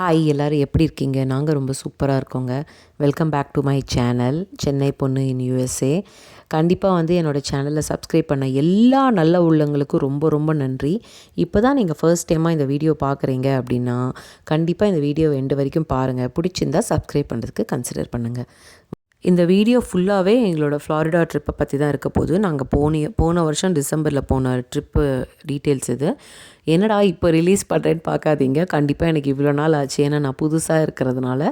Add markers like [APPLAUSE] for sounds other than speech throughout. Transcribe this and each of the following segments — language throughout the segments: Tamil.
ஹாய் எல்லோரும் எப்படி இருக்கீங்க? நாங்கள் ரொம்ப சூப்பராக இருக்கோங்க. Welcome back to my channel Chennai பொண்ணு இன் யூஎஸ்ஏ கண்டிப்பாக வந்து என்னோடய சேனலை சப்ஸ்கிரைப் பண்ண எல்லா நல்ல உள்ளங்களுக்கும் ரொம்ப ரொம்ப நன்றி. இப்போ தான் நீங்கள் ஃபர்ஸ்ட் டைமாக இந்த வீடியோ பார்க்குறீங்க அப்படின்னா கண்டிப்பாக இந்த வீடியோ எண்டு வரைக்கும் பாருங்கள் பிடிச்சிருந்தா சப்ஸ்கிரைப் பண்ணுறதுக்கு கன்சிடர் பண்ணுங்கள் இந்த வீடியோ ஃபுல்லாகவே எங்களோட ஃப்ளாரிடா ட்ரிப்பை பற்றி தான் இருக்க போது நாங்கள் போன போன வருஷம் டிசம்பரில் போன ட்ரிப்பு டீட்டெயில்ஸ் இது. என்னடா இப்போ ரிலீஸ் பண்ணுறேன்னு பார்க்காதீங்க. கண்டிப்பாக எனக்கு இவ்வளோ நாள் ஆச்சு. ஏன்னா நான் புதுசாக இருக்கிறதுனால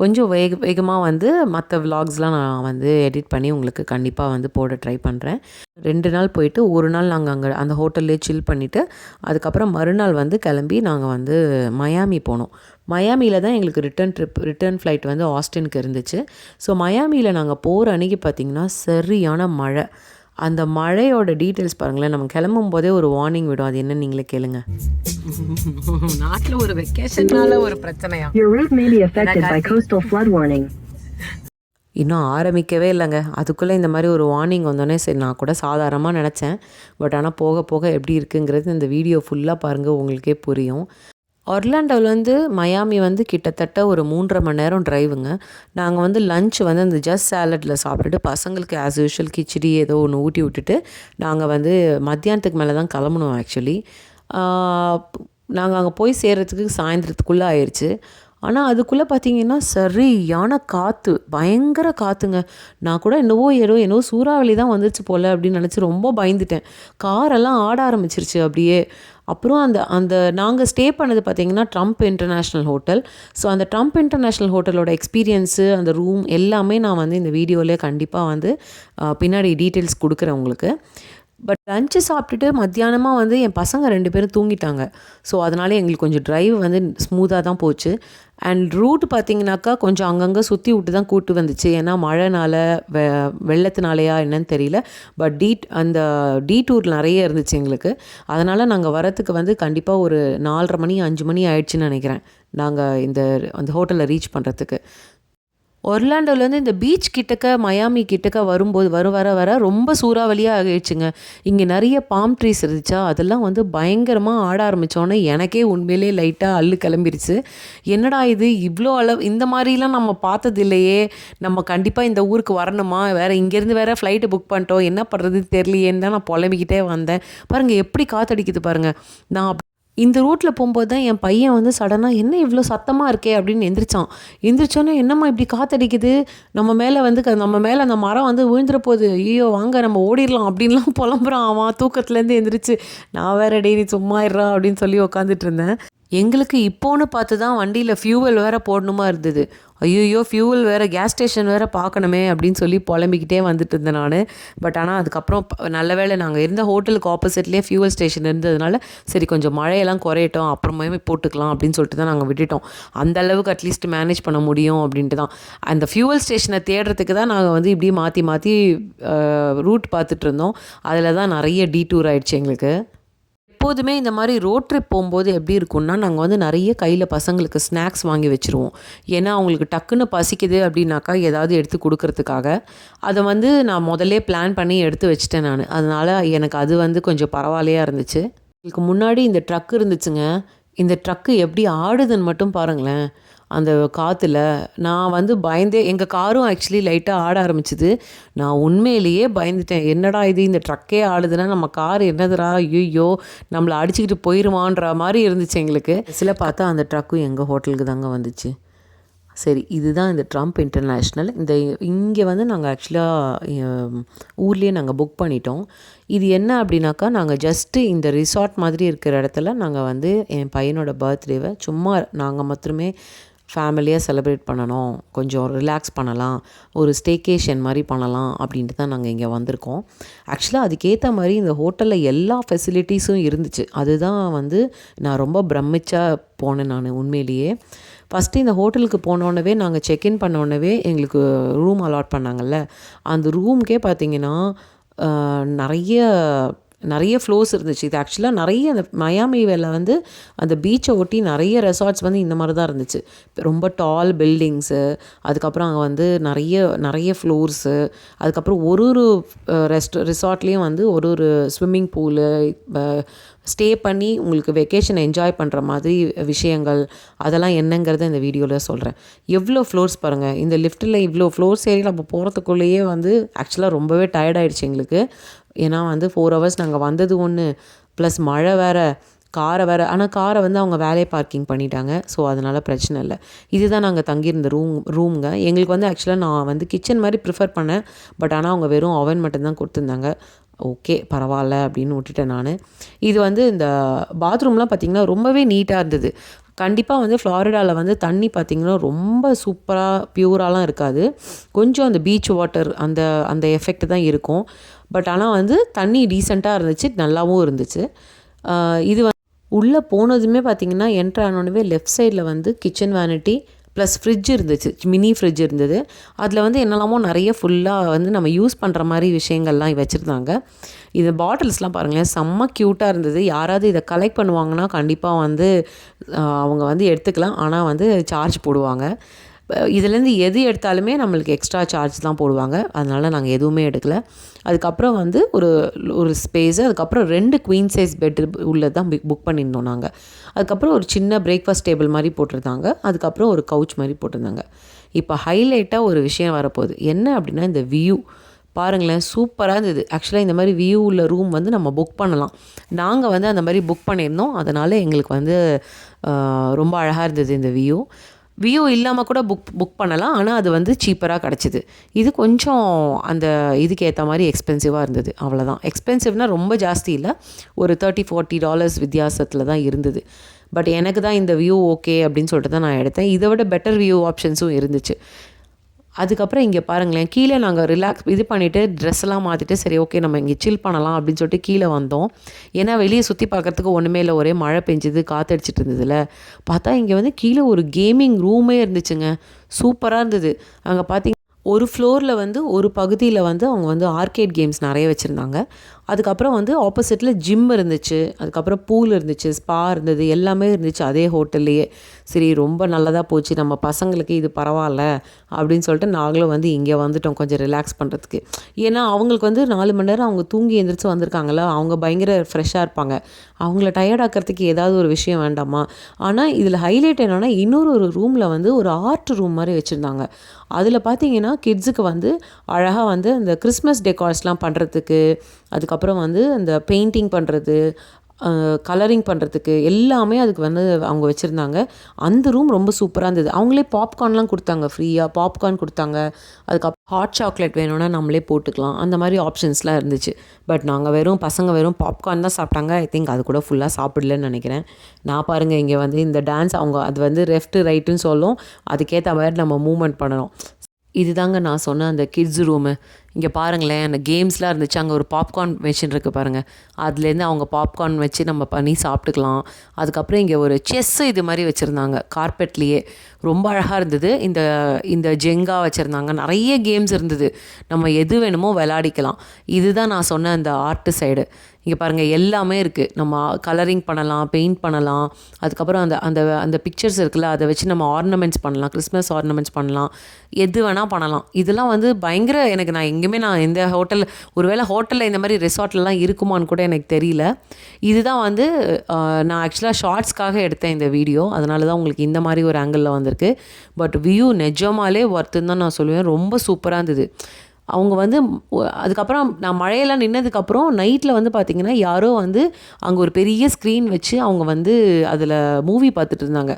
கொஞ்சம் வேக வேகமாக வந்து மற்ற விலாக்ஸ்லாம் நான் வந்து எடிட் பண்ணி உங்களுக்கு கண்டிப்பாக வந்து போட ட்ரை பண்ணுறேன் ரெண்டு நாள் போயிட்டு ஒரு நாள் நாங்கள் அங்கே அந்த ஹோட்டல்லே சில் பண்ணிவிட்டு அதுக்கப்புறம் மறுநாள் வந்து கிளம்பி நாங்கள் வந்து மயாமி போனோம். மயாமியில் தான் எங்களுக்கு ரிட்டன் ட்ரிப் ரிட்டர்ன் ஃப்ளைட் வந்து ஆஸ்டினுக்கு இருந்துச்சு. ஸோ மயாமியில் நாங்கள் போகிற அன்றைக்கி பார்த்திங்கன்னா சரியான மழை. அந்த மழையோட டீட்டெயில்ஸ் பாருங்களேன். நம்ம கிளம்பும் போதே ஒரு வார்னிங் விடும். அது என்ன நீங்களே கேளுங்க. [LAUGHS] நாட்டில் ஒரு வெக்கேஷன்னால ஒரு பிரச்சனையா? Your route may be affected by coastal flood warning. இன்னும் ஆரம்பிக்கவே இல்லைங்க. அதுக்குள்ளே இந்த மாதிரி ஒரு வார்னிங் வந்தோடனே சரி நான் கூட சாதாரணமாக நினச்சேன். பட் ஆனால் போக போக எப்படி இருக்குங்கிறது இந்த வீடியோ ஃபுல்லாக பாருங்கள் உங்களுக்கே புரியும். ஒர்லாண்டோவிலேருந்து மயாமி வந்து கிட்டத்தட்ட ஒரு மூன்றரை மணி நேரம் ட்ரைவுங்க நாங்கள் வந்து லஞ்ச் வந்து அந்த ஜஸ்ட் சாலட்டில் சாப்பிட்டுட்டு பசங்களுக்கு ஆஸ் யூஷுவல் கிச்சடி ஏதோ ஒன்று ஊட்டி விட்டுட்டு நாங்கள் வந்து மத்தியானத்துக்கு மேலே தான் கிளம்பணும் ஆக்சுவலி நாங்கள் அங்கே போய் சேர்கிறதுக்கு சாயந்தரத்துக்குள்ளே ஆயிடுச்சு ஆனால் அதுக்குள்ளே பார்த்தீங்கன்னா சரியான காற்று பயங்கர காற்றுங்க நான் கூட என்னவோ ஏறோ என்னவோ சூறாவளி தான் வந்துருச்சு போல் அப்படின்னு நினச்சி ரொம்ப பயந்துட்டேன். காரெல்லாம் ஆட ஆரம்பிச்சிருச்சு அப்படியே. அப்புறம் அந்த அந்த நாங்கள் ஸ்டே பண்ணது பார்த்தீங்கன்னா ட்ரம்ப் இன்டர்நேஷ்னல் ஹோட்டல் ஸோ அந்த ட்ரம்ப் இன்டர்நேஷ்னல் ஹோட்டலோட எக்ஸ்பீரியன்ஸு அந்த ரூம் எல்லாமே நான் வந்து இந்த வீடியோவில் கண்டிப்பாக வந்து பின்னாடி டீட்டெயில்ஸ் கொடுக்குறேன் உங்களுக்கு. பட் லஞ்சு சாப்பிட்டுட்டு மத்தியானமாக வந்து என் பசங்க ரெண்டு பேரும் தூங்கிட்டாங்க. ஸோ அதனால எங்களுக்கு கொஞ்சம் ட்ரைவ் வந்து ஸ்மூத்தாக தான் போச்சு. அண்ட் ரூட் பார்த்திங்கனாக்கா கொஞ்சம் அங்கங்கே சுற்றி விட்டு தான் கூட்டு வந்துச்சு. ஏன்னா மழைனால வெ வெள்ளத்தினாலையா என்னன்னு தெரியல. பட் டீ அந்த டீ டூர் நிறைய இருந்துச்சு எங்களுக்கு. அதனால் நாங்கள் வரத்துக்கு வந்து கண்டிப்பாக ஒரு நாலரை மணி அஞ்சு மணி ஆயிடுச்சுன்னு நினைக்கிறேன். நாங்கள் இந்த அந்த ஹோட்டலில் ரீச் பண்ணுறதுக்கு ஒர்லாண்டோலேருந்து இந்த பீச் கிட்டக்க மயாமி கிட்டக்க வரும்போது வர வர வர ரொம்ப சூறாவளியாக ஆகிடுச்சுங்க. இங்கே நிறைய பாம் ட்ரீஸ் இருந்துச்சா? அதெல்லாம் வந்து பயங்கரமாக ஆட ஆரம்பித்தோன்னே எனக்கே உண்மையிலே லைட்டாக அள்ளு கிளம்பிருச்சு. என்னடா இது? இவ்வளோ அளவு இந்த மாதிரிலாம் நம்ம பார்த்தது இல்லையே நம்ம கண்டிப்பாக இந்த ஊருக்கு வரணுமா? வேறு இங்கேருந்து வேறு ஃப்ளைட்டு புக் பண்ணிட்டோம். என்ன பண்ணுறது தெரியலையேன்னு தான் நான் புலம்பிக்கிட்டே வந்தேன். பாருங்கள் எப்படி காற்றடிக்குது பாருங்கள் நான் இந்த ரூட்டில் போகும்போது தான் என் பையன் வந்து சடனாக என்ன இவ்வளோ சத்தமாக இருக்கே? அப்படின்னு எந்திரிச்சான். எந்திரிச்சோன்னே என்னம்மா இப்படி காத்தடிக்குது? நம்ம மேலே வந்து நம்ம மேலே அந்த மரம் வந்து விழுந்துற போகுது. ஐயோ வாங்க நம்ம ஓடிடலாம். அப்படின்லாம் புலம்புறான். அவன் தூக்கத்துலேருந்து எந்திரிச்சு நான் வேற டெய்லி சும்மா இருறான் அப்படின்னு சொல்லி உட்காந்துட்டு இருந்தேன். எங்களுக்கு இப்போன்னு பார்த்து தான் வண்டியில் ஃபியூவல் வேறு போடணுமா இருந்தது. ஐயோ ஃபியூவல் வேறு கேஸ் ஸ்டேஷன் வேறு பார்க்கணுமே அப்படின்னு சொல்லி புலம்பிக்கிட்டே வந்துட்டு இருந்தேன் நான். பட் ஆனால் அதுக்கப்புறம் நல்ல வேலை நாங்கள் இருந்த ஹோட்டலுக்கு ஆப்போசிட்லேயே ஃபியூவல் ஸ்டேஷன் இருந்ததுனால சரி கொஞ்சம் மழையெல்லாம் குறையட்டும் அப்புறமே போட்டுக்கலாம் அப்படின்னு சொல்லிட்டு தான் நாங்கள் விட்டுட்டோம். அந்த அளவுக்கு அட்லீஸ்ட் மேனேஜ் பண்ண முடியும் அப்படின்ட்டு தான். அந்த ஃபியூவல் ஸ்டேஷனை தேடுறதுக்கு தான் நாங்கள் வந்து இப்படி மாற்றி மாற்றி ரூட் பார்த்துட்டு இருந்தோம். அதில் தான் நிறைய டீட்டூர் ஆயிடுச்சு எங்களுக்கு. எப்போதுமே இந்த மாதிரி ரோட் ட்ரிப் போகும்போது எப்படி இருக்கும்னா நாங்கள் வந்து நிறைய கையில் பசங்களுக்கு ஸ்நாக்ஸ் வாங்கி வச்சுருவோம். ஏன்னா அவங்களுக்கு டக்குன்னு பசிக்குது அப்படின்னாக்கா ஏதாவது எடுத்து கொடுக்கறதுக்காக. அதை வந்து நான் முதல்ல பிளான் பண்ணி எடுத்து வச்சுட்டேன் நான். அதனால் எனக்கு அது வந்து கொஞ்சம் பரவாயில்லையாக இருந்துச்சு. இதுக்கு முன்னாடி இந்த ட்ரக் இருந்துச்சுங்க. இந்த ட்ரக்கு எப்படி ஆடுதுன்னு மட்டும் பாருங்களேன். அந்த காற்றுல நான் வந்து பயந்தே எங்கள் காரும் ஆக்சுவலி லைட்டாக ஆட ஆரம்பிச்சிது. நான் உண்மையிலேயே பயந்துட்டேன். என்னடா இது இந்த ட்ரக்கே ஆடுதுன்னா நம்ம கார் என்னதுடா? ஐயோ நம்மளை அடிச்சுக்கிட்டு போயிடுவான்ற மாதிரி இருந்துச்சு எங்களுக்கு. சில பார்த்தா அந்த ட்ரக்கும் எங்கள் ஹோட்டலுக்கு தாங்க வந்துச்சு. சரி இதுதான் இந்த ட்ரம்ப் இன்டர்நேஷ்னல் இந்த இங்கே வந்து நாங்கள் ஆக்சுவலாக ஊர்லேயே நாங்கள் புக் பண்ணிட்டோம். இது என்ன அப்படின்னாக்கா நாங்கள் ஜஸ்ட்டு இந்த ரிசார்ட் மாதிரி இருக்கிற இடத்துல நாங்கள் வந்து என் பையனோட பர்த்டேவை சும்மா நாங்கள் மாத்திரமே ஃபேமிலியாக செலிப்ரேட் பண்ணணும். கொஞ்சம் ரிலாக்ஸ் பண்ணலாம். ஒரு ஸ்டேக்கேஷன் மாதிரி பண்ணலாம் அப்படின்ட்டு தான் நாங்கள் இங்கே வந்திருக்கோம். ஆக்சுவலாக அதுக்கேற்ற மாதிரி இந்த ஹோட்டலில் எல்லா ஃபெசிலிட்டிஸும் இருந்துச்சு. அதுதான் வந்து நான் ரொம்ப பிரமிச்சாக போனேன் நான் உண்மையிலேயே. ஃபஸ்ட்டு இந்த ஹோட்டலுக்கு போனோடனவே நாங்கள் செக்இன் பண்ணோடனவே எங்களுக்கு ரூம் அலாட் பண்ணாங்கல்ல. அந்த ரூம்க்கே பார்த்திங்கன்னா நிறைய நிறைய ஃப்ளோர்ஸ் இருந்துச்சு. இது ஆக்சுவலாக நிறைய அந்த மயாமி வேலை வந்து அந்த பீச்சை ஒட்டி நிறைய ரெசார்ட்ஸ் வந்து இந்த மாதிரி தான் இருந்துச்சு. ரொம்ப டால் பில்டிங்ஸு அதுக்கப்புறம் அங்கே வந்து நிறைய நிறைய ஃப்ளோர்ஸு அதுக்கப்புறம் ஒரு ஒரு ரெஸ்ட் ரிசார்ட்லேயும் வந்து ஒரு ஒரு ஸ்விம்மிங் பூலு ஸ்டே பண்ணி உங்களுக்கு வெக்கேஷனை என்ஜாய் பண்ணுற மாதிரி விஷயங்கள் அதெல்லாம் என்னங்கிறத இந்த வீடியோவில் சொல்கிறேன் எவ்வளோ ஃப்ளோர்ஸ் பாருங்கள் இந்த லிஃப்ட்டில் இவ்வளோ ஃப்ளோர்ஸ் ஏறி நம்ம போகிறதுக்குள்ளேயே வந்து ஆக்சுவலாக ரொம்பவே டயர்டாயிடுச்சு எங்களுக்கு. ஏன்னா வந்து ஃபோர் ஹவர்ஸ் நாங்கள் வந்தது ஒன்று ப்ளஸ் மழை வேறு காரை வேறு ஆனால் காரை வந்து அவங்க வேலையை பார்க்கிங் பண்ணிட்டாங்க. ஸோ அதனால் பிரச்சனை இல்லை. இதுதான் நாங்கள் தங்கியிருந்த ரூம் ரூம்ங்க எங்களுக்கு வந்து ஆக்சுவலாக நான் வந்து கிச்சன் மாதிரி ப்ரிஃபர் பண்ணேன். பட் ஆனால் அவங்க வெறும் அவன் மட்டும்தான் கொடுத்துருந்தாங்க. ஓகே பரவாயில்ல அப்படின்னு விட்டுட்டேன் நான். இது வந்து இந்த பாத்ரூம்லாம் பார்த்திங்கன்னா ரொம்பவே நீட்டாக இருந்தது. கண்டிப்பாக வந்து ஃப்ளாரிடாவில் வந்து தண்ணி பார்த்திங்கன்னா ரொம்ப சூப்பராக ப்யூராலாம் இருக்காது. கொஞ்சம் அந்த பீச் வாட்டர் அந்த அந்த எஃபெக்ட் தான் இருக்கும். பட் ஆனால் வந்து தண்ணி டீசெண்டாக இருந்துச்சு. நல்லாவும் இருந்துச்சு. இது உள்ளே போனதுமே பார்த்தீங்கன்னா என்ட்ரு ஆனோடனே லெஃப்ட் சைடில் வந்து கிச்சன் வேனிட்டி ப்ளஸ் ஃப்ரிட்ஜ் இருந்துச்சு. மினி ஃப்ரிட்ஜ் இருந்தது. அதில் வந்து என்னெல்லாமோ நிறைய ஃபுல்லாக வந்து நம்ம யூஸ் பண்ணுற மாதிரி விஷயங்கள்லாம் வச்சுருந்தாங்க. இது பாட்டில்ஸ்லாம் பாருங்களேன் செம்ம க்யூட்டாக இருந்தது. யாராவது இதை கலெக்ட் பண்ணுவாங்கன்னா கண்டிப்பாக வந்து அவங்க வந்து எடுத்துக்கலாம். ஆனால் வந்து சார்ஜ் போடுவாங்க. இதுலேருந்து எது எடுத்தாலுமே நம்மளுக்கு எக்ஸ்ட்ரா சார்ஜ் தான் போடுவாங்க. அதனால் நாங்கள் எதுவுமே எடுக்கல. அதுக்கப்புறம் வந்து ஒரு ஒரு ஸ்பேஸு அதுக்கப்புறம் ரெண்டு குவீன் சைஸ் பெட் உள்ளது தான் புக் பண்ணியிருந்தோம் நாங்கள் அதுக்கப்புறம் ஒரு சின்ன பிரேக்ஃபாஸ்ட் டேபிள் மாதிரி போட்டிருந்தாங்க. அதுக்கப்புறம் ஒரு கவுச் மாதிரி போட்டிருந்தாங்க. இப்போ ஹைலைட்டாக ஒரு விஷயம் வரப்போகுது. என்ன அப்படின்னா இந்த வியூ பாருங்களேன் சூப்பராக இருந்தது. ஆக்சுவலாக இந்த மாதிரி வியூ உள்ள ரூம் வந்து நம்ம புக் பண்ணலாம். நாங்கள் வந்து அந்த மாதிரி புக் பண்ணியிருந்தோம். அதனால் எங்களுக்கு வந்து ரொம்ப அழகாக இருந்தது இந்த வியூ வியூ இல்லாமல் கூட புக் புக் பண்ணலாம். ஆனால் அது வந்து சீப்பராக கிடச்சிது. இது கொஞ்சம் அந்த இதுக்கு ஏற்ற மாதிரி எக்ஸ்பென்சிவாக இருந்தது. அவ்வளோதான் எக்ஸ்பென்சிவ்னால் ரொம்ப ஜாஸ்தி இல்லை. ஒரு தேர்ட்டி ஃபார்ட்டி டாலர்ஸ் வித்தியாசத்தில் தான் இருந்தது. பட் எனக்கு தான் இந்த வியூ ஓகே அப்படின்னு சொல்லிட்டு தான் நான் எடுத்தேன். இதை விட பெட்டர் வியூ ஆப்ஷன்ஸும் இருந்துச்சு. அதுக்கப்புறம் இங்கே பாருங்களேன் கீழே நாங்கள் ரிலாக்ஸ் இது பண்ணிவிட்டு ட்ரெஸ் எல்லாம் மாற்றிட்டு சரி ஓகே நம்ம இங்கே சில் பண்ணலாம் அப்படின்னு சொல்லிட்டு கீழே வந்தோம். ஏன்னா வெளியே சுற்றி பார்க்குறதுக்கு ஒன்றுமே இல்லை ஒரே மழை பெஞ்சுது காற்றடிச்சிட்டு இருந்ததுல. பார்த்தா இங்கே வந்து கீழே ஒரு கேமிங் ரூமே இருந்துச்சுங்க. சூப்பராக இருந்தது. அங்கே பார்த்தீங்க ஒரு ஃப்ளோரில் வந்து ஒரு பகுதியில் வந்து அவங்க வந்து ஆர்கேட் கேம்ஸ் நிறைய வச்சுருந்தாங்க. அதுக்கப்புறம் வந்து ஆப்போசிட்டில் ஜிம் இருந்துச்சு. அதுக்கப்புறம் பூல் இருந்துச்சு ஸ்பா இருந்தது எல்லாமே இருந்துச்சு. அதே ஹோட்டல்லையே சரி ரொம்ப நல்லதாக போச்சு. நம்ம பசங்களுக்கு இது பரவாயில்ல அப்படின்னு சொல்லிட்டு நாங்களும் வந்து இங்கே வந்துட்டோம் கொஞ்சம் ரிலாக்ஸ் பண்ணுறதுக்கு ஏன்னா அவங்களுக்கு வந்து நாலு மணி நேரம் அவங்க தூங்கி எந்திரிச்சு வந்திருக்காங்கள அவங்க பயங்கர ஃப்ரெஷ்ஷாக இருப்பாங்க. அவங்கள டயர்ட் ஆக்கிறதுக்கு ஏதாவது ஒரு விஷயம் வேண்டாமா? ஆனால் இதில் ஹைலைட் என்னென்னா இன்னொரு ஒரு ரூமில் வந்து ஒரு ஆர்ட் ரூம் மாதிரி வச்சுருந்தாங்க. அதில் பார்த்தீங்கன்னா கிட்ஸுக்கு வந்து அழகாக வந்து அந்த கிறிஸ்மஸ் டெக்கார்ஸ்லாம் பண்ணுறதுக்கு அதுக்கப்புறம் வந்து அந்த பெயிண்டிங் பண்ணுறது கலரிங் பண்ணுறதுக்கு எல்லாமே அதுக்கு வந்து அவங்க வச்சுருந்தாங்க. அந்த ரூம் ரொம்ப சூப்பராக இருந்தது. அவங்களே பாப்கார்ன்லாம் கொடுத்தாங்க. ஃப்ரீயாக பாப்கார்ன் கொடுத்தாங்க. அதுக்கப்புறம் ஹாட் சாக்லேட் வேணும்னா நம்மளே போட்டுக்கலாம். அந்த மாதிரி ஆப்ஷன்ஸ்லாம் இருந்துச்சு. பட் நாங்கள் வெறும் பசங்க வெறும் பாப்கார்ன் தான் சாப்பிட்டாங்க. ஐ திங்க் அது கூட ஃபுல்லாக சாப்பிடலன்னு நினைக்கிறேன். நான் பாருங்கள் இங்கே வந்து இந்த டான்ஸ் அவங்க அது வந்து ரெஃப்ட்டு ரைட்டுன்னு சொல்லும். அதுக்கேற்ற மாதிரி நம்ம மூவ்மெண்ட் பண்ணணும். இதுதாங்க நான் சொன்ன அந்த கிட்ஸ் ரூமு இங்கே பாருங்களேன் அந்த கேம்ஸ்லாம் இருந்துச்சு. அங்கே ஒரு பாப்கார்ன் மிஷின் இருக்குது பாருங்கள் அதுலேருந்து அவங்க பாப்கார்ன் வச்சு நம்ம பண்ணி சாப்பிட்டுக்கலாம். அதுக்கப்புறம் இங்கே ஒரு செஸ்ஸு இது மாதிரி வச்சுருந்தாங்க கார்பெட்லேயே ரொம்ப அழகாக இருந்தது. இந்த இந்த ஜெங்கா வச்சுருந்தாங்க. நிறைய கேம்ஸ் இருந்தது. நம்ம எது வேணுமோ விளையாடிக்கலாம். இதுதான் நான் சொன்ன அந்த ஆர்ட் சைடு இங்கே பாருங்கள் எல்லாமே இருக்குது நம்ம கலரிங் பண்ணலாம் பெயிண்ட் பண்ணலாம். அதுக்கப்புறம் அந்த அந்த அந்த பிக்சர்ஸ் இருக்குல்ல அதை வச்சு நம்ம ஆர்னமெண்ட்ஸ் பண்ணலாம். கிறிஸ்மஸ் ஆர்னமெண்ட்ஸ் பண்ணலாம். எது வேணால் பண்ணலாம். இதெல்லாம் வந்து பயங்கர எனக்கு நான் எங்கேயுமே நான் எந்த ஹோட்டல் ஒருவேளை ஹோட்டலில் இந்த மாதிரி ரிசார்ட்லலாம் இருக்குமான்னு கூட எனக்கு தெரியல. இதுதான் வந்து நான் ஆக்சுவலாக ஷார்ட்ஸ்க்காக எடுத்தேன் இந்த வீடியோ. அதனால தான் உங்களுக்கு இந்த மாதிரி ஒரு ஆங்கிளில் வந்திருக்கு. பட் வியூ நிஜமாலே ஒர்த்துன்னு தான் நான் சொல்லுவேன். ரொம்ப சூப்பராக இருந்தது. அவங்க வந்து அதுக்கப்புறம் நான் மழையெல்லாம் நின்னதுக்கப்புறம் நைட்டில் வந்து பார்த்திங்கன்னா யாரோ வந்து அங்கே ஒரு பெரிய ஸ்க்ரீன் வச்சு அவங்க வந்து அதில் மூவி பார்த்துட்டு இருந்தாங்க.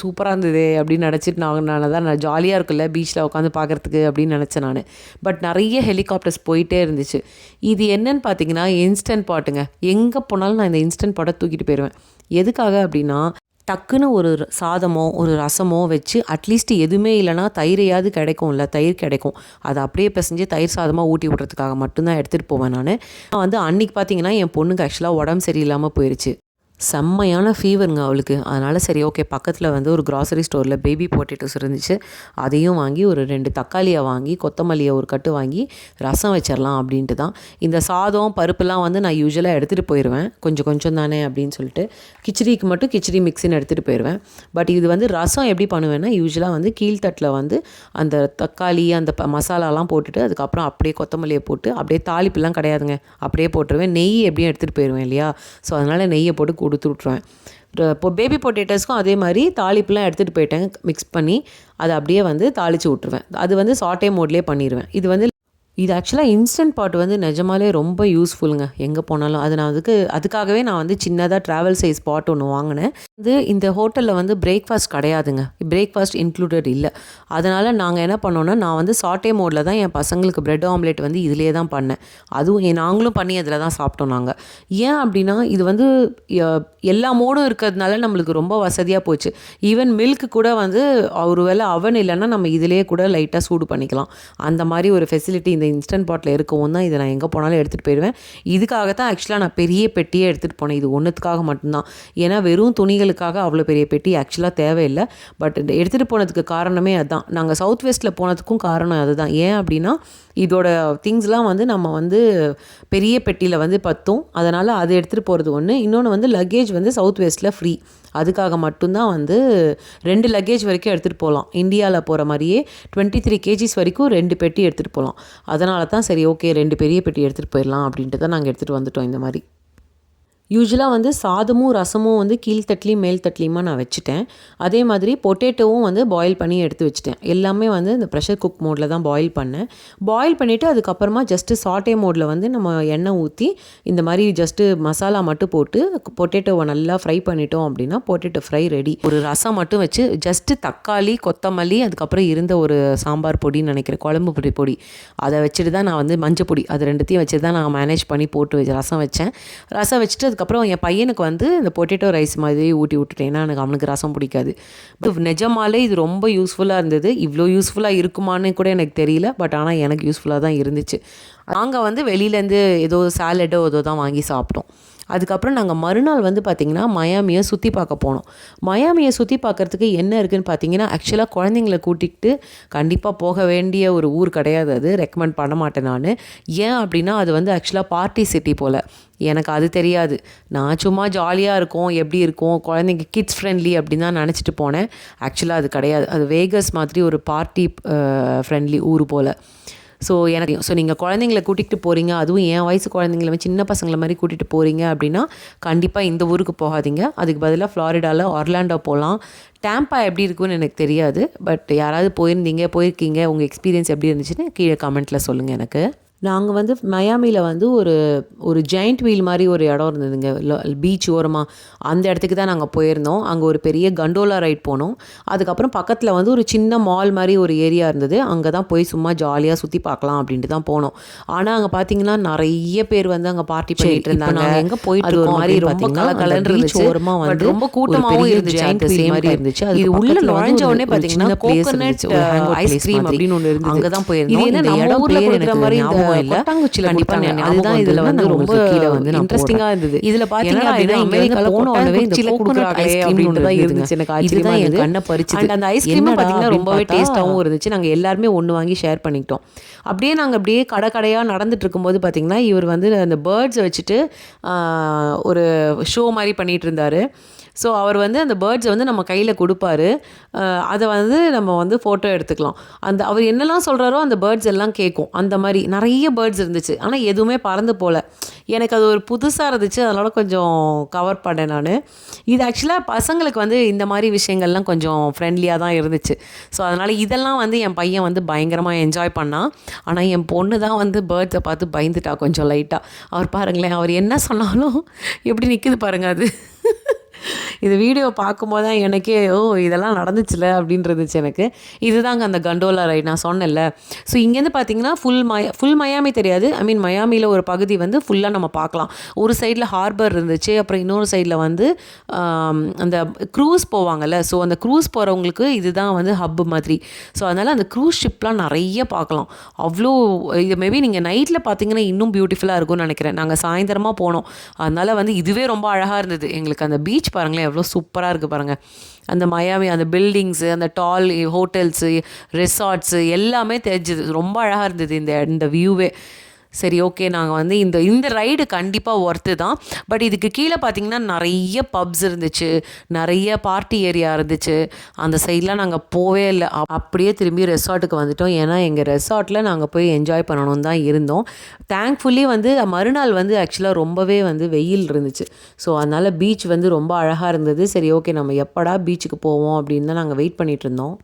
சூப்பராக இருந்ததே அப்படின்னு நினச்சிட்டு நான் நான் தான் நான் ஜாலியாக இருக்குல்ல பீச்சில் உட்காந்து பார்க்குறதுக்கு அப்படின்னு நினச்சேன் நான். பட் நிறைய ஹெலிகாப்டர்ஸ் போயிட்டே இருந்துச்சு. இது என்னன்னு பார்த்தீங்கன்னா இன்ஸ்டன்ட் பாட்டுங்க. எங்கே போனாலும் நான் இந்த இன்ஸ்டன்ட் பாட்டை தூக்கிட்டு போயிடுவேன் எதுக்காக அப்படின்னா டக்குன்னு ஒரு சாதமோ ஒரு ரசமோ வச்சு அட்லீஸ்ட் எதுவுமே இல்லைன்னா தயிரையாவது கிடைக்கும்ல தயிர் கிடைக்கும். அதை அப்படியே பிசைஞ்சு தயிர் சாதமாக ஊட்டி விட்றதுக்காக மட்டும்தான் எடுத்துகிட்டு போவேன் நான். வந்து அன்னைக்கு பார்த்தீங்கன்னா என் பொண்ணுக்கு ஆக்சுவலாக உடம்பு சரியில்லாமல் போயிடுச்சு செம்மையான ஃபீவருங்க அவளுக்கு. அதனால் சரி ஓகே பக்கத்தில் வந்து ஒரு க்ராசரி ஸ்டோரில் பேபி பொட்டேட்டோஸ் இருந்துச்சு. அதையும் வாங்கி ஒரு ரெண்டு தக்காளியை வாங்கி கொத்தமல்லியை ஒரு கட்டு வாங்கி ரசம் வச்சிடலாம் அப்படின்ட்டு தான். இந்த சாதம் பருப்புலாம் வந்து நான் யூஸ்வலாக எடுத்துகிட்டு போயிடுவேன் கொஞ்சம் கொஞ்சம் தானே அப்படின்னு சொல்லிட்டு கிச்சடிக்கு மட்டும் கிச்சடி மிக்ஸின்னு எடுத்துகிட்டு போயிடுவேன் பட் இது வந்து ரசம் எப்படி பண்ணுவேன்னா யூஸ்வலாக வந்து கீழ்த்தட்டில் வந்து அந்த தக்காளி அந்த ப மசாலாலாம் போட்டுட்டு அதுக்கப்புறம் அப்படியே கொத்தமல்லியை போட்டு அப்படியே தாளிப்புலாம் கிடையாதுங்க. அப்படியே போட்டுருவேன். நெய் எப்படியும் எடுத்துகிட்டு போயிடுவேன் இல்லையா? ஸோ அதனால் நெய்யை போட்டு கொடுத்து விட்ருவேன் இப்போ பேபி பொட்டேட்டோஸ்க்கும் அதே மாதிரி தாளிப்புலாம் எடுத்துகிட்டு போயிட்டேன். மிக்ஸ் பண்ணி அதை அப்படியே வந்து தாளித்து விட்ருவேன் அது வந்து சாட்டே மோட்லேயே பண்ணிடுவேன் இது வந்து இது ஆக்சுவலாக இன்ஸ்டன்ட் பாட் வந்து நிஜமாலே ரொம்ப யூஸ்ஃபுல்லுங்க எங்கே போனாலும். அது நான் அதுக்கு அதுக்காகவே நான் வந்து சின்னதாக ட்ராவல் சைஸ் பாட் ஒன்று வாங்கினேன். இது இந்த ஹோட்டலில் வந்து பிரேக்ஃபாஸ்ட் கிடையாதுங்க. பிரேக்ஃபாஸ்ட் இன்க்ளூடட் இல்லை. அதனால் நாங்கள் என்ன பண்ணோன்னா நான் வந்து சாட்டே மோடில் தான் என் பசங்களுக்கு பிரெட் ஆம்லேட் வந்து இதிலே தான் பண்ணேன். அதுவும் எ- நாங்களும் பண்ணி அதில் தான் சாப்பிட்டோம் நாங்கள் ஏன் அப்படின்னா இது வந்து எல்லா மோடும் இருக்கிறதுனால நம்மளுக்கு ரொம்ப வசதியாக போச்சு. ஈவன் மில்க் கூட வந்து ஒரு வேளை அவன் இல்லைன்னா நம்ம இதிலேயே கூட லைட்டாக சூடு பண்ணிக்கலாம். அந்த மாதிரி ஒரு ஃபெசிலிட்டி இந்த இன்ஸ்டன்ட் பாட்டில் இருக்கவும் தான் இதை நான் எங்கே போனாலும் எடுத்துகிட்டு போயிடுவேன். இதுக்காக தான் ஆக்சுவலாக நான் பெரிய பெட்டியே எடுத்துகிட்டு போனேன். இது ஒன்றுத்துக்காக மட்டும்தான். ஏன்னா வெறும் துணிகளுக்காக அவ்வளோ பெரிய பெட்டி ஆக்சுவலாக தேவையில்லை. பட் எடுத்துகிட்டு போனதுக்கு காரணமே அதுதான். நாங்கள் சவுத் வெஸ்ட்டில் போனதுக்கும் காரணம் அதுதான். ஏன் அப்படின்னா இதோட திங்ஸ்லாம் வந்து நம்ம வந்து பெரிய பெட்டியில் வந்து பத்தும். அதனால் அது எடுத்துகிட்டு போகிறது ஒன்று. இன்னொன்று வந்து லக்கேஜ் வந்து சவுத் வெஸ்ட்டில் ஃப்ரீ. அதுக்காக மட்டும்தான் வந்து ரெண்டு லக்கேஜ் வரைக்கும் எடுத்துகிட்டு போகலாம். இந்தியாவில் போகிற மாதிரியே டுவெண்ட்டி த்ரீ கேஜிஸ் வரைக்கும் ரெண்டு பெட்டி எடுத்துகிட்டு போகலாம். அதனால தான் சரி ஓகே ரெண்டு பெரிய பெட்டி எடுத்துகிட்டு போயிடலாம் அப்படின்ட்டு தான் நாங்கள் எடுத்துகிட்டு வந்துட்டோம் இந்த மாதிரி. யூஸ்வலாக வந்து சாதமும் ரசமும் வந்து கீழ்த்தட்லியும் மேல் தட்லையுமா நான் வச்சுட்டேன். அதே மாதிரி பொட்டேட்டோவும் வந்து பாயில் பண்ணி எடுத்து வச்சுட்டேன். எல்லாமே வந்து இந்த ப்ரெஷர் குக் மோடில் தான் பாயில் பண்ணேன். பாயில் பண்ணிவிட்டு அதுக்கப்புறமா ஜஸ்ட்டு சாட்டே மோடில் வந்து நம்ம எண்ணெய் ஊற்றி இந்த மாதிரி ஜஸ்ட்டு மசாலா மட்டும் போட்டு பொட்டேட்டோவை நல்லா ஃப்ரை பண்ணிட்டோம் அப்படின்னா பொட்டேட்டோ ஃப்ரை ரெடி ஒரு ரசம் மட்டும் வச்சு ஜஸ்ட்டு தக்காளி கொத்தமல்லி அதுக்கப்புறம் இருந்த ஒரு சாம்பார் பொடின்னு நினைக்கிறேன் குழம்பு பொடி பொடி. அதை வச்சுட்டு தான் நான் வந்து மஞ்சள் பொடி அது ரெண்டுத்தையும் வச்சு தான் நான் மேனேஜ் பண்ணி போட்டு வச்சு ரசம் வச்சேன். ரசம் வச்சுட்டு அதுக்கு அதுக்கப்புறம் என் பையனுக்கு வந்து இந்த பொட்டேட்டோ ரைஸ் மாதிரி ஊட்டி விட்டுட்டேன். ஏன்னா எனக்கு அவனுக்கு ரசம் பிடிக்காது. நிஜமாலே இது ரொம்ப யூஸ்ஃபுல்லாக இருந்தது. இவ்வளோ யூஸ்ஃபுல்லாக இருக்குமான்னு கூட எனக்கு தெரியல. பட் ஆனால் எனக்கு யூஸ்ஃபுல்லாக தான் இருந்துச்சு. நாங்கள் வந்து வெளியிலேருந்து ஏதோ சாலடோ ஏதோ தான் வாங்கி சாப்பிட்டோம். அதுக்கப்புறம் நாங்கள் மறுநாள் வந்து பார்த்திங்கன்னா மயாமியை சுற்றி பார்க்க போனோம். மயாமியை சுற்றி பார்க்கறதுக்கு என்ன இருக்குதுன்னு பார்த்தீங்கன்னா ஆக்சுவலாக குழந்தைங்கள கூட்டிகிட்டு கண்டிப்பாக போக வேண்டிய ஒரு ஊர் கிடையாது அது. ரெக்கமெண்ட் பண்ண மாட்டேன் நான். ஏன் அப்படின்னா அது வந்து ஆக்சுவலாக பார்ட்டி சிட்டி போல். எனக்கு அது தெரியாது. நான் சும்மா ஜாலியாக இருக்கும் எப்படி இருக்கும் குழந்தைங்க கிட்ஸ் ஃப்ரெண்ட்லி அப்படின்னு தான் நினச்சிட்டு போனேன். ஆக்சுவலாக அது கிடையாது. அது வேகஸ் மாதிரி ஒரு பார்ட்டி ஃப்ரெண்ட்லி ஊர் போல். ஸோ எனக்கு ஸோ நீங்கள் குழந்தைங்கள கூட்டிகிட்டு போகிறீங்க அதுவும் என் வயசு குழந்தைங்கள சின்ன பசங்களை மாதிரி கூட்டிகிட்டு போகிறீங்க அப்படின்னா கண்டிப்பாக இந்த ஊருக்கு போகாதீங்க. அதுக்கு பதிலாக ஃப்ளாரிடாவில் ஒர்லாண்டோ போகலாம் டேம்பா எப்படி இருக்குன்னு எனக்கு தெரியாது. பட் யாராவது போயிருந்தீங்க போயிருக்கீங்க உங்கள் எக்ஸ்பீரியன்ஸ் எப்படி இருந்துச்சுன்னு கீழே கமெண்ட்டில் சொல்லுங்கள் எனக்கு. நாங்கள் வந்து மயாமியில் வந்து ஒரு ஒரு ஜெயிண்ட் வீல் மாதிரி ஒரு இடம் இருந்ததுங்க. பீச் ஓரமாக அந்த இடத்துக்கு தான் நாங்கள் போயிருந்தோம். அங்கே ஒரு பெரிய கண்டோலா ரைட் போனோம். அதுக்கப்புறம் பக்கத்தில் வந்து ஒரு சின்ன மால் மாதிரி ஒரு ஏரியா இருந்தது. அங்கே தான் போய் சும்மா ஜாலியாக சுற்றி பார்க்கலாம் அப்படின்ட்டு தான் போனோம். ஆனால் அங்கே பார்த்தீங்கன்னா நிறைய பேர் வந்து அங்கே பார்ட்டி பண்ணிட்டு இருந்தாங்க. எங்க போயிட்டு ஒரு மாதிரி அப்படின்னு ரொம்ப பார்த்தீங்கன்னா, கலகலன்னு அந்த இருந்துச்சு. ஓரமா But வந்து ரொம்ப பெரிய இருந்துச்சு. wheel same மாதிரி. இருந்துச்சு. அது உள்ள நுழைஞ்ச உடனே ஒரு பாத்தீங்கன்னா சின்ன place coconut, இருந்துச்சு. அப்படின்னு இருந்தது. அங்க தான் போயிருந்தோம் இந்த இடம் பேர் எனக்கு மாதிரி ஞாபகம் இல்ல கொட்டாங்குச்சில கண்டிப்பா கொடுத்தாங்க. நான் அதுதான் இதுல வந்து ரொம்ப கீழே வந்து போடுறேன். இருந்தது. இதுல பாத்தீங்க ஏன்னா அப்படின்னா வந்து போன உடனே இந்த அப்படின்னு ஒண்ணு தான் இருந்துச்சு. எனக்கு ஆச்சரியமா என். கண்ணை பறிச்சுது. And அந்த பாத்தீங்கன்னா அப்படின்னு ரொம்பவே டேஸ்டாவும் இருந்துச்சு நாங்கள் எல்லாருமே ஒன்று வாங்கி ஷேர் பண்ணிக்கிட்டோம் அப்படியே நாங்கள் அப்படியே கடை கடையாக நடந்துட்டு இருக்கும்போது பார்த்தீங்கன்னா இவர் வந்து அந்த பேர்ட்ஸை வச்சுட்டு ஒரு ஷோ மாதிரி பண்ணிட்டு இருந்தாரு ஸோ அவர் வந்து அந்த பேர்ட்ஸை வந்து நம்ம கையில் கொடுப்பாரு அதை வந்து நம்ம வந்து ஃபோட்டோ எடுத்துக்கலாம் அந்த அவர் என்னெல்லாம் சொல்கிறாரோ அந்த பேர்ட்ஸ் எல்லாம் கேட்கும் அந்த மாதிரி நிறைய பேர்ட்ஸ் இருந்துச்சு. ஆனால் எதுவுமே பறந்து போகல எனக்கு அது ஒரு புதுசாக இருந்துச்சு. அதனால் கொஞ்சம் கவர் பண்ணேன் நான். இது ஆக்சுவலாக பசங்களுக்கு வந்து இந்த மாதிரி விஷயங்கள்லாம் கொஞ்சம் ஃப்ரெண்ட்லியாக தான் இருந்துச்சு. ஸோ அதனால் இதெல்லாம் வந்து என் பையன் வந்து பயங்கரமாக என்ஜாய் பண்ணான் ஆனால் என் பொண்ணு தான் வந்து பேர்ட்ஸை பார்த்து பயந்துட்டா கொஞ்சம் லைட்டாக அவர் பாருங்களேன் அவர் என்ன சொன்னாலும் எப்படி நிற்குது பாருங்க அது. இது வீடியோ பார்க்கும்போது தான் எனக்கே ஓ இதெல்லாம் நடந்துச்சுல? அப்படின்றதுச்சு எனக்கு. இதுதாங்க அந்த கண்டோலா ரைட் நான் சொன்னேன்ல. ஸோ இங்கேருந்து பார்த்தீங்கன்னா ஃபுல் மய ஃபுல் மயாமி தெரியாது. ஐ மீன் மயாமியில் ஒரு பகுதி வந்து ஃபுல்லாக நம்ம பார்க்கலாம். ஒரு சைடில் ஹார்பர் இருந்துச்சு. அப்புறம் இன்னொரு சைடில் வந்து அந்த க்ரூஸ் போவாங்கல்ல. ஸோ அந்த க்ரூஸ் போகிறவங்களுக்கு இதுதான் வந்து ஹப் மாதிரி. ஸோ அதனால் அந்த க்ரூஸ் ஷிப்லாம் நிறைய பார்க்கலாம். அவ்வளோ இது மேபி நீங்கள் நைட்டில் பார்த்தீங்கன்னா இன்னும் பியூட்டிஃபுல்லாக இருக்கும்னு நினைக்கிறேன். நாங்கள் சாயந்தரமாக போனோம். அதனால் வந்து இதுவே ரொம்ப அழகாக இருந்தது. எங்களுக்கு அந்த பீச் பாருங்களேன் எவ்வளோ சூப்பராக இருக்குது பாருங்கள் அந்த மயாமி அந்த பில்டிங்ஸு அந்த டால் ஹோட்டல்ஸு ரெசார்ட்ஸு எல்லாமே தெரிஞ்சுது. ரொம்ப அழகாக இருந்தது இந்த இந்த வியூவே சரி ஓகே நாங்கள் வந்து இந்த இந்த ரைடு கண்டிப்பாக ஒர்த்து தான். பட் இதுக்கு கீழே பார்த்தீங்கன்னா நிறைய பப்ஸ் இருந்துச்சு நிறைய பார்ட்டி ஏரியா இருந்துச்சு. அந்த சைட்லாம் நாங்கள் போவே இல்லை. அப்படியே திரும்பி ரெசார்ட்டுக்கு வந்துட்டோம். ஏன்னா எங்கள் ரெசார்ட்டில் நாங்கள் போய் என்ஜாய் பண்ணணும்னு தான் இருந்தோம். தேங்க்ஃபுல்லி வந்து மறுநாள் வந்து ஆக்சுவலாக ரொம்பவே வந்து வெயில் இருந்துச்சு. ஸோ அதனால் பீச் வந்து ரொம்ப அழகாக இருந்தது. சரி ஓகே நம்ம எப்படா பீச்சுக்கு போவோம் அப்படின்னு தான் நாங்கள் வெயிட் பண்ணிகிட்டு இருந்தோம்.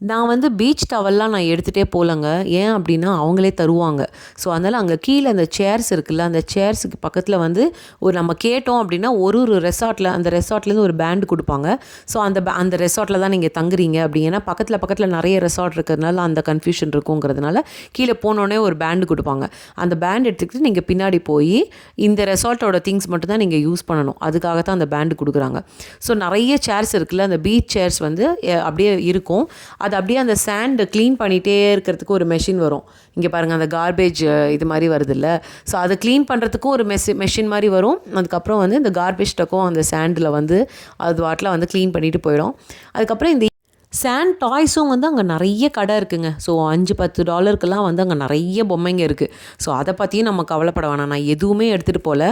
நான் வந்து பீச் டவல்லாம் நான் எடுத்துகிட்டே போகலங்க ஏன் அப்படின்னா அவங்களே தருவாங்க. ஸோ அதனால் அங்கே கீழே அந்த சேர்ஸ் இருக்குல்ல அந்த சேர்ஸுக்கு பக்கத்தில் வந்து ஒரு நம்ம கேட்டோம் அப்படின்னா ஒரு ஒரு ரெசார்ட்டில் அந்த ரெசார்ட்லேருந்து ஒரு பேண்டு கொடுப்பாங்க. ஸோ அந்த அந்த ரெசார்ட்டில் தான் நீங்கள் தங்குறீங்க அப்படி. ஏன்னா பக்கத்தில் பக்கத்தில் நிறைய ரெசார்ட் இருக்கிறதுனால அந்த கன்ஃபியூஷன் இருக்குங்கிறதுனால கீழே போனோடனே ஒரு பேண்டு கொடுப்பாங்க. அந்த பேண்ட் எடுத்துக்கிட்டு நீங்கள் பின்னாடி போய் இந்த ரெசார்ட்டோட திங்ஸ் மட்டும் தான் நீங்கள் யூஸ் பண்ணணும். அதுக்காக தான் அந்த பேண்டு கொடுக்குறாங்க. ஸோ நிறைய சேர்ஸ் இருக்குல்ல அந்த பீச் சேர்ஸ் வந்து அப்படியே இருக்கும். அது அப்படியே அந்த சாண்ட் க்ளீன் பண்ணிகிட்டே இருக்கிறதுக்கு ஒரு மெஷின் வரும். இங்கே பாருங்கள் அந்த கார்பேஜ் இது மாதிரி வருதுல்ல. ஸோ அதை க்ளீன் பண்ணுறதுக்கும் ஒரு மெஷி மெஷின் மாதிரி வரும். அதுக்கப்புறம் வந்து இந்த கார்பேஜ் டக்கும் அந்த சாண்டில் வந்து அது வாட்டில் வந்து க்ளீன் பண்ணிட்டு போயிடும். அதுக்கப்புறம் இந்த சாண்ட் டாய்ஸும் வந்து அங்கே நிறைய கடை இருக்குங்க. ஸோ அஞ்சு பத்து டாலருக்கெல்லாம் வந்து அங்கே நிறைய பொம்மைங்க இருக்குது ஸோ அதை பற்றியும் நம்ம கவலைப்பட வேணாம். நான் எதுவுமே எடுத்துகிட்டு போகல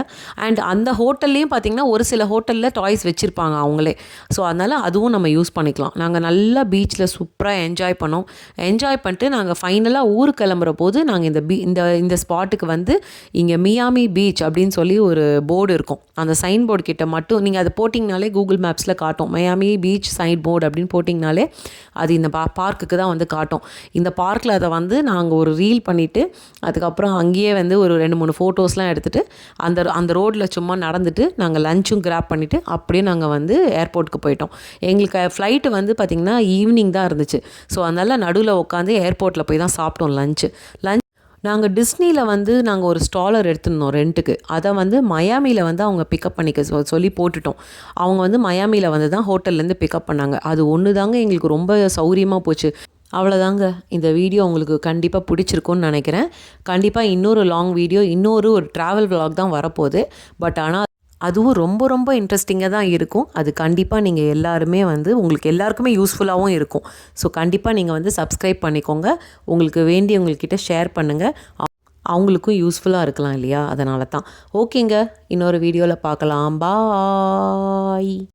அண்ட் அந்த ஹோட்டல்லையும் பார்த்தீங்கன்னா ஒரு சில ஹோட்டலில் டாய்ஸ் வச்சுருப்பாங்க அவங்களே. ஸோ அதனால் அதுவும் நம்ம யூஸ் பண்ணிக்கலாம். நாங்கள் நல்லா பீச்சில் சூப்பராக என்ஜாய் பண்ணோம். என்ஜாய் பண்ணிட்டு நாங்கள் ஃபைனலாக ஊருக்கு கிளம்புற போது நாங்கள் இந்த பீ இந்த இந்த ஸ்பாட்டுக்கு வந்து இங்கே மியாமி பீச் அப்படின்னு சொல்லி ஒரு போர்டு இருக்கும். அந்த சைன் போர்டு கிட்ட மட்டும் நீங்கள் அதை போட்டிங்கனாலே கூகுள் மேப்ஸில் காட்டும். மியாமி பீச் சைன் போர்டு அப்படின்னு போட்டிங்கனாலே அது இந்த பா பார்க்குக்கு தான் வந்து காட்டும். இந்த பார்க்கில் அதை வந்து நாங்கள் ஒரு ரீல் பண்ணிவிட்டு அதுக்கப்புறம் அங்கேயே வந்து ஒரு ரெண்டு மூணு ஃபோட்டோஸ்லாம் எடுத்துகிட்டு அந்த அந்த ரோட்டில் சும்மா நடந்துட்டு நாங்கள் லஞ்சும் கிராப் பண்ணிவிட்டு அப்படியே நாங்கள் வந்து ஏர்போர்ட்டுக்கு போயிட்டோம். எங்களுக்கு ஃப்ளைட்டு வந்து பார்த்திங்கன்னா ஈவினிங் தான் இருந்துச்சு. ஸோ அதனால் நடுவில் உட்காந்து ஏர்போர்ட்டில் போய் தான் சாப்பிட்டோம் லஞ்சு லஞ்ச் நாங்கள் டிஸ்னியில் வந்து நாங்கள் ஒரு ஸ்டாலர் எடுத்துருந்தோம் ரெண்ட்டுக்கு. அதை வந்து மயாமியில் வந்து அவங்க பிக்கப் பண்ணிக்க சொ சொல்லி போட்டுட்டோம். அவங்க வந்து மயாமியில் வந்து தான் ஹோட்டல்லேருந்து பிக்கப் பண்ணாங்க. அது ஒன்று தாங்க எங்களுக்கு ரொம்ப சௌரியமாக போச்சு. அவ்வளோதாங்க இந்த வீடியோ உங்களுக்கு கண்டிப்பாக பிடிச்சிருக்கும்னு நினைக்கிறேன். கண்டிப்பாக இன்னொரு லாங் வீடியோ இன்னொரு ஒரு ட்ராவல் vlog தான் வரப்போகுது. பட் ஆனால் அதுவும் ரொம்ப ரொம்ப இன்ட்ரெஸ்டிங்காக தான் இருக்கும். அது கண்டிப்பாக நீங்கள் எல்லாருமே வந்து உங்களுக்கு எல்லாருக்குமே யூஸ்ஃபுல்லாகவும் இருக்கும். ஸோ கண்டிப்பாக நீங்கள் வந்து சப்ஸ்கிரைப் பண்ணிக்கோங்க. உங்களுக்கு வேண்டியவங்கக்கிட்ட ஷேர் பண்ணுங்கள் அவங்களுக்கும் யூஸ்ஃபுல்லாக இருக்கலாம் இல்லையா? அதனால தான் ஓகேங்க இன்னொரு வீடியோவில் பார்க்கலாம். பாய்